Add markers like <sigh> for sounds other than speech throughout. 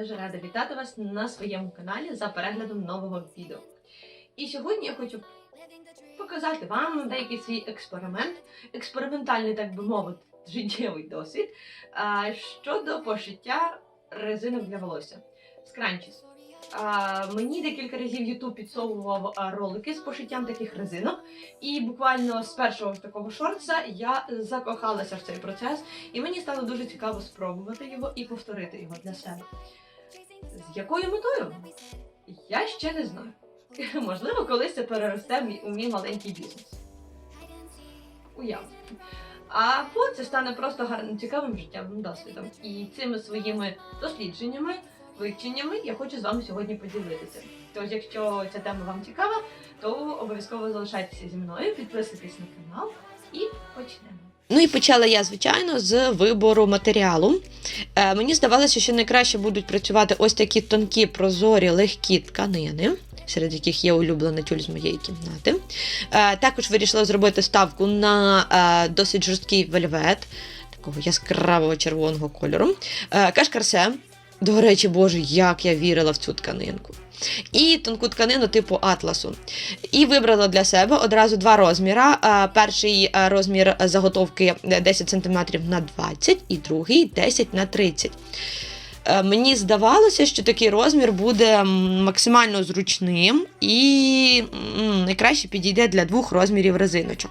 теж рада вітати вас на своєму каналі за переглядом нового відео. І сьогодні я хочу показати вам деякий свій експеримент, експериментальний, так би мовити, життєвий досвід щодо пошиття резинок для волосся. Scrunchies. А, мені декілька разів YouTube підсовував ролики з пошиттям таких резинок, і буквально з першого такого шортса я закохалася в цей процес, і мені стало дуже цікаво спробувати його і повторити його для себе. З якою метою? Я ще не знаю. <laughs> Можливо, колись це переросте у мій маленький бізнес. Уявно. А це стане просто гарним цікавим життєвим досвідом. І цими своїми дослідженнями, вивченнями я хочу з вами сьогодні поділитися. Тож, якщо ця тема вам цікава, то обов'язково залишайтеся зі мною, підписуйтесь на канал і почнемо. Ну і почала я, звичайно, з вибору матеріалу. Е, мені здавалося, що найкраще будуть працювати ось такі тонкі, прозорі, легкі тканини, серед яких є улюблена тюль з моєї кімнати. Е, також вирішила зробити ставку на е, досить жорсткий вельвет, такого яскравого червоного кольору. Е, кашкарсе. До речі, боже, як я вірила в цю тканинку. І тонку тканину типу атласу. І вибрала для себе одразу два розміри. Перший розмір заготовки 10 см на 20 і другий 10 на 30. Е, Мені здавалося, що такий розмір буде максимально зручним і найкраще підійде для двох розмірів резиночок.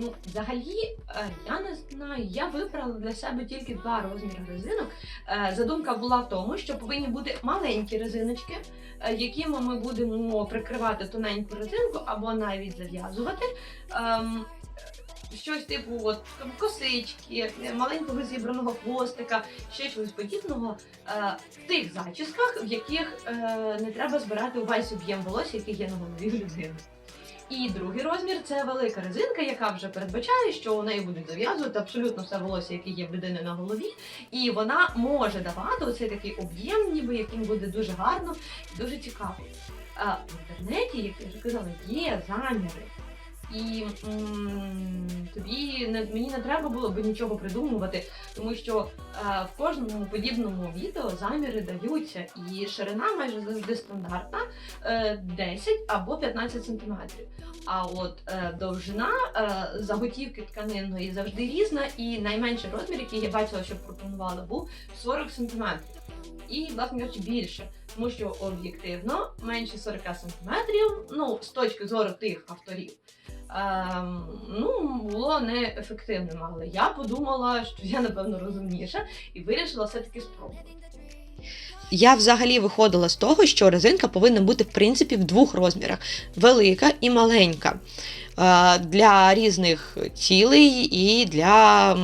Ну, взагалі, е, я не знаю, я вибрала для себе тільки два розміри резинок. Е, Задумка була в тому, що повинні бути маленькі резиночки, е, якими ми будемо прикривати тоненьку резинку або навіть зав'язувати. Ем, Щось типу от, косички, маленького зібраного хвостика, ще чогось подібного е, в тих зачісках, в яких е, не треба збирати увесь об'єм волосся, який є на голові людини. І другий розмір це велика резинка, яка вже передбачає, що у неї будуть зав'язувати абсолютно все волосся, яке є в людини на голові, і вона може давати оцей такий об'єм, ніби яким буде дуже гарно і дуже цікаво. В інтернеті, як я вже казала, є заміри. І тобі не мені не треба було би нічого придумувати, тому що е, в кожному подібному відео заміри даються, і ширина майже завжди стандартна е, 10 або 15 сантиметрів. А от е, довжина е, заготівки тканинної завжди різна, і найменший розмір, який я бачила, що пропонували, був 40 сантиметрів. І, власне кажучи, більше, тому що об'єктивно менше 40 сантиметрів, ну, з точки зору тих авторів, ну, було неефективним. Але я подумала, що я, напевно, розумніша, і вирішила все-таки спробувати. Я взагалі виходила з того, що резинка повинна бути в принципі в двох розмірах: велика і маленька. Е, Для різних цілей і для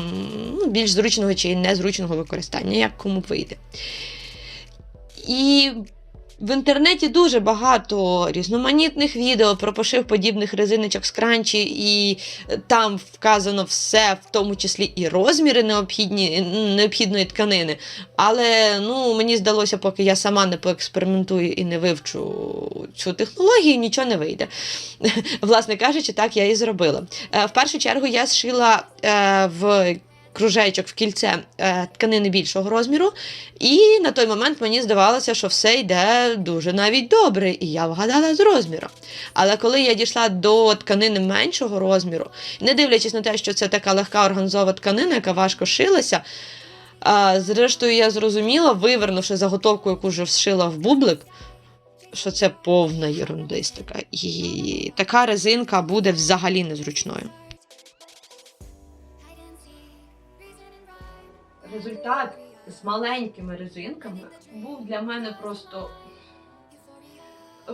ну, більш зручного чи незручного використання, як кому вийде. І в інтернеті дуже багато різноманітних відео про пошив подібних резиночок з кранчі, і там вказано все, в тому числі і розміри необхідні, необхідної тканини. Але ну, мені здалося, поки я сама не поекспериментую і не вивчу цю технологію, нічого не вийде. <laughs> Власне кажучи, так я і зробила. Е, В першу чергу я зшила е, в кружечок в кільце е, тканини більшого розміру, і на той момент мені здавалося, що все йде дуже навіть добре, і я вгадала з розміром. Але коли я дійшла до тканини меншого розміру, не дивлячись на те, що це така легка органзова тканина, яка важко шилася. А, зрештою, я зрозуміла, вивернувши заготовку, яку вже зшила в бублик, що це повна ерундистика. І така резинка буде взагалі незручною. Результат з маленькими резинками був для мене просто.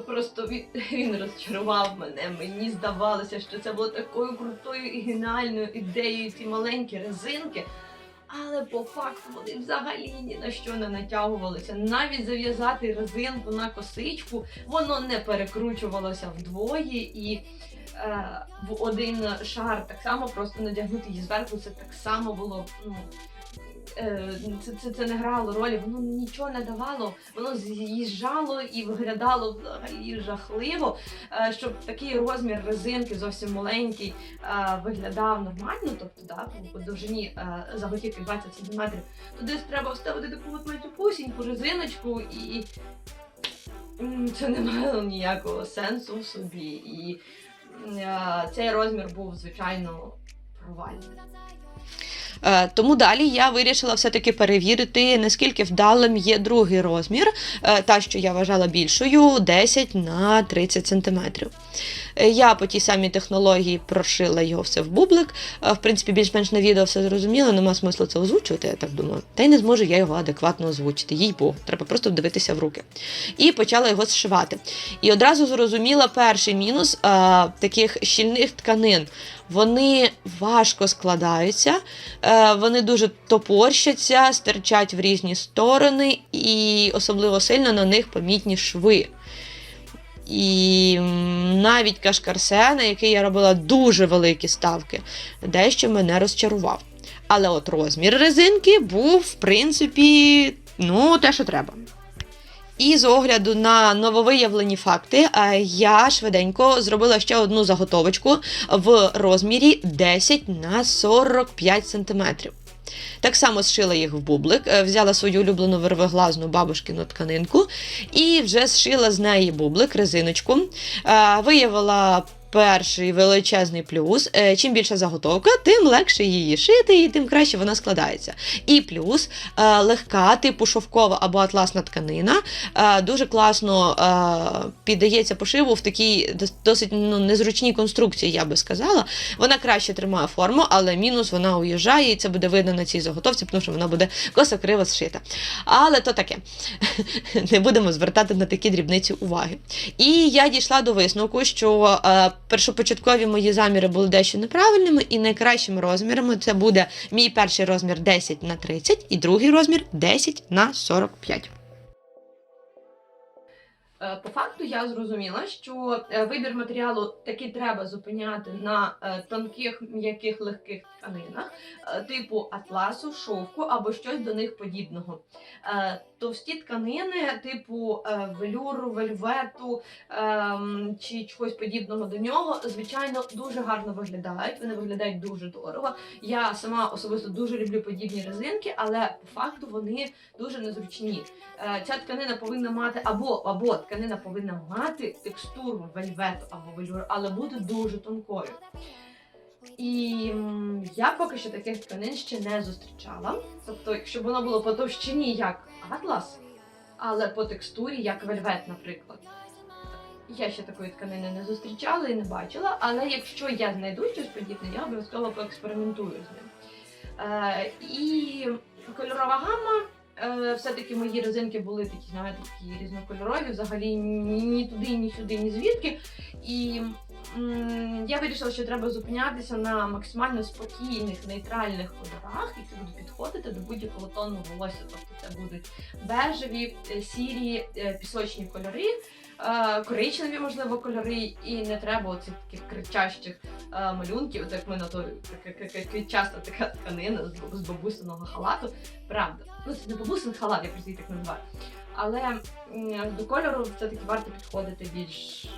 Просто він, розчарував мене. Мені здавалося, що це було такою крутою і геніальною ідеєю ці маленькі резинки. Але по факту вони взагалі ні на що не натягувалися. Навіть зав'язати резинку на косичку, воно не перекручувалося вдвоє і е, в один шар так само просто надягнути її зверху. Це так само було ну, це, це, це не грало ролі, воно нічого не давало, воно з'їжджало і виглядало взагалі жахливо. Е, щоб такий розмір резинки зовсім маленький е, виглядав нормально, тобто да, по довжині е, заготівки 20 см, десь треба вставити таку от матюпусіньку резиночку і. Це не мало ніякого сенсу в собі. І е, цей розмір був, звичайно, провальний. Е, Тому далі я вирішила все-таки перевірити, наскільки вдалим є другий розмір, е, та, що я вважала більшою, 10 на 30 см. Я по тій самій технології прошила його все в бублик. Е, В принципі, більш-менш на відео все зрозуміло, нема смислу це озвучувати, я так думаю. Та й не зможу я його адекватно озвучити. Їй Богу, треба просто дивитися в руки. І почала його зшивати. І одразу зрозуміла перший мінус е, таких щільних тканин. Вони важко складаються, Е, Вони дуже топорщаться, стирчать в різні сторони, і особливо сильно на них помітні шви. І навіть кашкарсе, на який я робила дуже великі ставки, дещо мене розчарував. Але от розмір резинки був, в принципі, ну, те, що треба. І з огляду на нововиявлені факти, е, я швиденько зробила ще одну заготовочку в розмірі 10 на 45 см. Так само зшила їх в бублик, е, взяла свою улюблену вервоглазну бабушкину тканинку і вже зшила з неї бублик, резиночку. Е, Виявила перший величезний плюс. Е, Чим більша заготовка, тим легше її шити і тим краще вона складається. І плюс е, легка, типу шовкова або атласна тканина е, дуже класно піддається пошиву в такій досить ну, незручній конструкції, я би сказала. Вона краще тримає форму, але мінус вона уїжджає, і це буде видно на цій заготовці, тому що вона буде косо-криво зшита. Але то таке. <laughs> Не будемо звертати на такі дрібниці уваги. І я дійшла до висновку, що першопочаткові мої заміри були дещо неправильними, і найкращими розмірами це буде мій перший розмір 10 на 30 і другий розмір 10 на 45. Е, По факту я зрозуміла, що е, вибір матеріалу таки треба зупиняти на е, тонких, м'яких, легких тканинах, типу атласу, шовку або щось до них подібного. Товсті тканини, типу велюру, вельвету ем, чи чогось подібного до нього, звичайно, дуже гарно виглядають. Вони виглядають дуже дорого. Я сама особисто дуже люблю подібні резинки, але по факту вони дуже незручні. Е, Ця тканина повинна мати або, або тканина повинна мати текстуру вельвету або велюру, але бути дуже тонкою. І я поки що таких тканин ще не зустрічала. Тобто, якщо воно було по товщині як атлас, але по текстурі як вельвет, наприклад. Я ще такої тканини не зустрічала і не бачила, але якщо я знайду щось подібне, я обов'язково поекспериментую з ним. Е, і кольорова гама. Е, все-таки мої резинки були такі, знаєте, такі різнокольорові, взагалі ні, туди, ні сюди, ні звідки. І я вирішила, що треба зупинятися на максимально спокійних, нейтральних кольорах, які будуть підходити до будь-якого тону волосся. Тобто це будуть бежеві, е, сірі, е, пісочні кольори. Е, Коричневі, можливо, кольори, і не треба оцих таких кричащих е, малюнків, як ми на то часто така тканина з, бабусиного халату. Правда. Ну, це не бабусин халат, я просто її так називаю. Але до кольору все-таки варто підходити більш.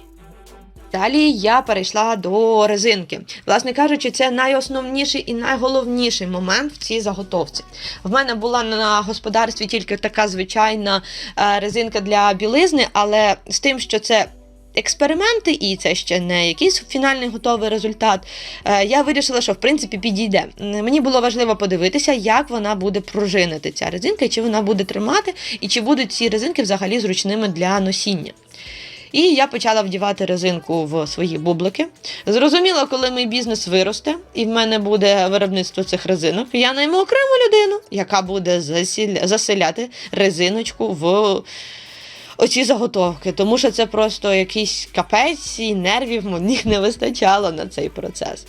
Далі я перейшла до резинки. Власне кажучи, це найосновніший і найголовніший момент в цій заготовці. В мене була на господарстві тільки така звичайна е, резинка для білизни, але з тим, що це. Експерименти, і це ще не якийсь фінальний готовий результат. е, Я вирішила, що в принципі підійде. Мені було важливо подивитися, як вона буде пружинити ця резинка, чи вона буде тримати, і чи будуть ці резинки взагалі зручними для носіння. І я почала вдівати резинку в свої бублики. Зрозуміло, коли мій бізнес виросте, і в мене буде виробництво цих резинок, я найму окрему людину, яка буде засіля... заселяти резиночку в оці заготовки. Тому що це просто якийсь капець і нервів мені <laughs> не вистачало на цей процес.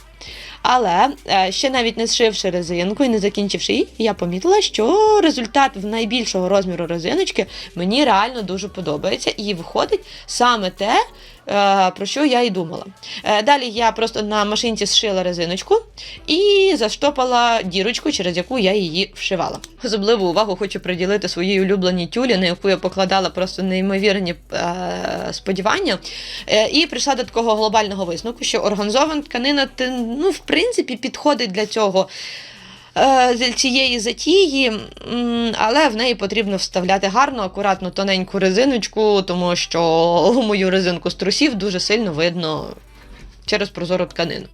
Але е, ще навіть не зшивши резинку і не закінчивши її, я помітила, що результат в найбільшого розміру резиночки мені реально дуже подобається, і виходить саме те, е, про що я і думала. Е, Далі я просто на машинці зшила резиночку і заштопала дірочку, через яку я її вшивала. Особливу увагу хочу приділити своїй улюбленій тюлі, на яку я покладала просто неймовірні сподівання. І прийшла до такого глобального висновку, що організована тканина, ну, в принципі, підходить для цього. е, з цієї затії, але в неї потрібно вставляти гарну, акуратну, тоненьку резиночку, тому що мою резинку з трусів дуже сильно видно через прозору тканину.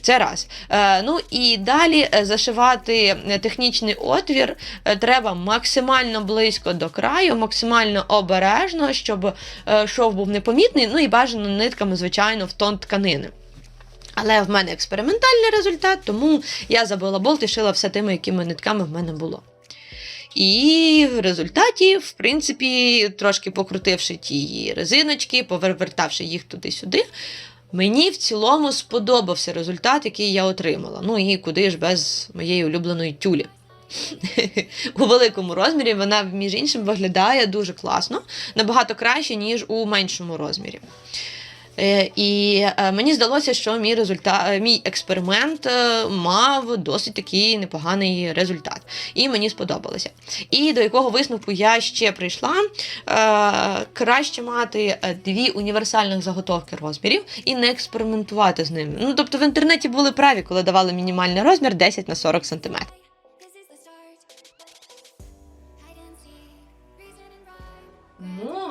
Це раз. Е, ну і далі е, зашивати е, технічний отвір е, треба максимально близько до краю, максимально обережно, щоб е, шов був непомітний, ну і бажано нитками, звичайно, в тон тканини. Але в мене експериментальний результат, тому я забила болт і шила все тими, якими нитками в мене було. І в результаті, в принципі, трошки покрутивши ті резиночки, повертавши їх туди-сюди, мені в цілому сподобався результат, який я отримала. Ну і куди ж без моєї улюбленої тюлі. <laughs> У великому розмірі вона, між іншим, виглядає дуже класно, набагато краще, ніж у меншому розмірі. Е, І е, мені здалося, що мій результат, е, мій експеримент мав досить такий непоганий результат. І мені сподобалося. І до якого висновку я ще прийшла. Краще мати дві універсальних заготовки розмірів і не експериментувати з ними. Ну, тобто в інтернеті були праві, коли давали мінімальний розмір 10 на 40 см.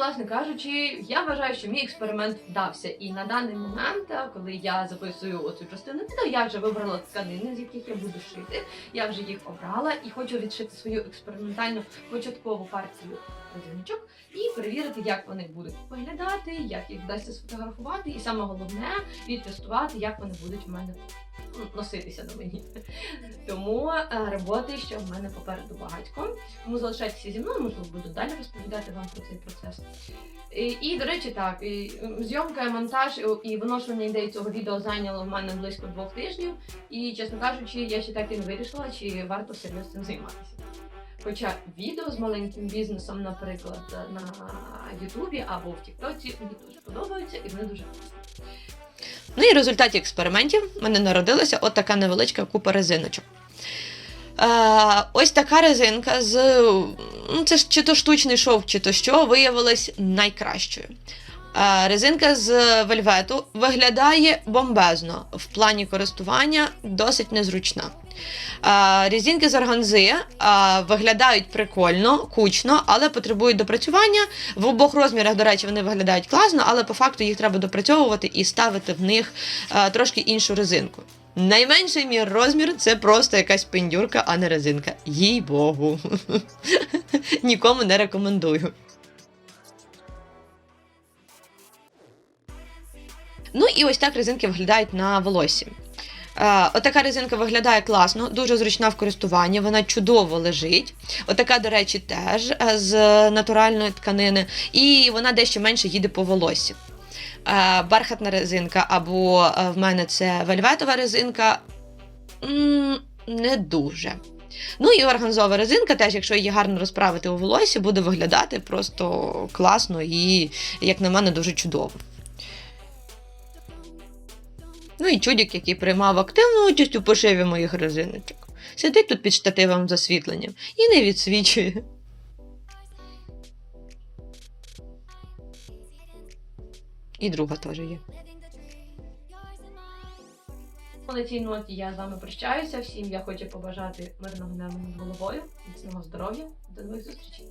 Власне кажучи, я вважаю, що мій експеримент вдався. І на даний момент, е, коли я записую оцю частину відео, я вже вибрала тканини, з яких я буду шити. Я вже їх обрала і хочу відшити свою експериментальну початкову партію резиночок і перевірити, як вони будуть виглядати, як їх вдасться сфотографувати, і саме головне відтестувати, як вони будуть в мене носитися на мені. Тому е, роботи ще в мене попереду багатько. Тому залишайтеся зі мною, можливо, буду далі розповідати вам про цей процес. І, до речі, так, і, зйомка, монтаж і- і виношування ідей цього відео зайняло в мене близько двох тижнів. І, чесно кажучи, я ще так і не вирішила, чи варто серйозно цим займатися. Хоча відео з маленьким бізнесом, наприклад, на Ютубі або в Тіктоці мені дуже подобаються і вони дуже класні. Ну і в результаті експериментів в мене народилася от невеличка купа резиночок. Е, ось така резинка з. Ну, це ж чи то штучний шов, чи то що, виявилась найкращою. Резинка з вельвету виглядає бомбезно в плані користування, досить незручна. Резинки з органзи виглядають прикольно, кучно, але потребують допрацювання. В обох розмірах, до речі, вони виглядають класно, але по факту їх треба допрацьовувати і ставити в них трошки іншу резинку. Найменший мій розмір це просто якась пендюрка, а не резинка. Їй Богу. <laughs> Нікому не рекомендую. Ну і ось так резинки виглядають на волосі. Е, отака резинка виглядає класно, дуже зручна в користуванні, вона чудово лежить. Отака, до речі, теж е, з натуральної тканини, і вона дещо менше їде по волосі. Е, бархатна резинка, або в мене це вельветова резинка. Не дуже. Ну і органзова резинка, теж, якщо її гарно розправити у волосі, буде виглядати просто класно і, як на мене, дуже чудово. Ну і чудік, який приймав активну участь у пошиві моїх резиночок. Сидить тут під штативом з освітленням і не відсвічує. І друга теж є. На цій ноті я з вами прощаюся. Всім я хочу побажати мирного неба над головою, міцного здоров'я. До нових зустрічей.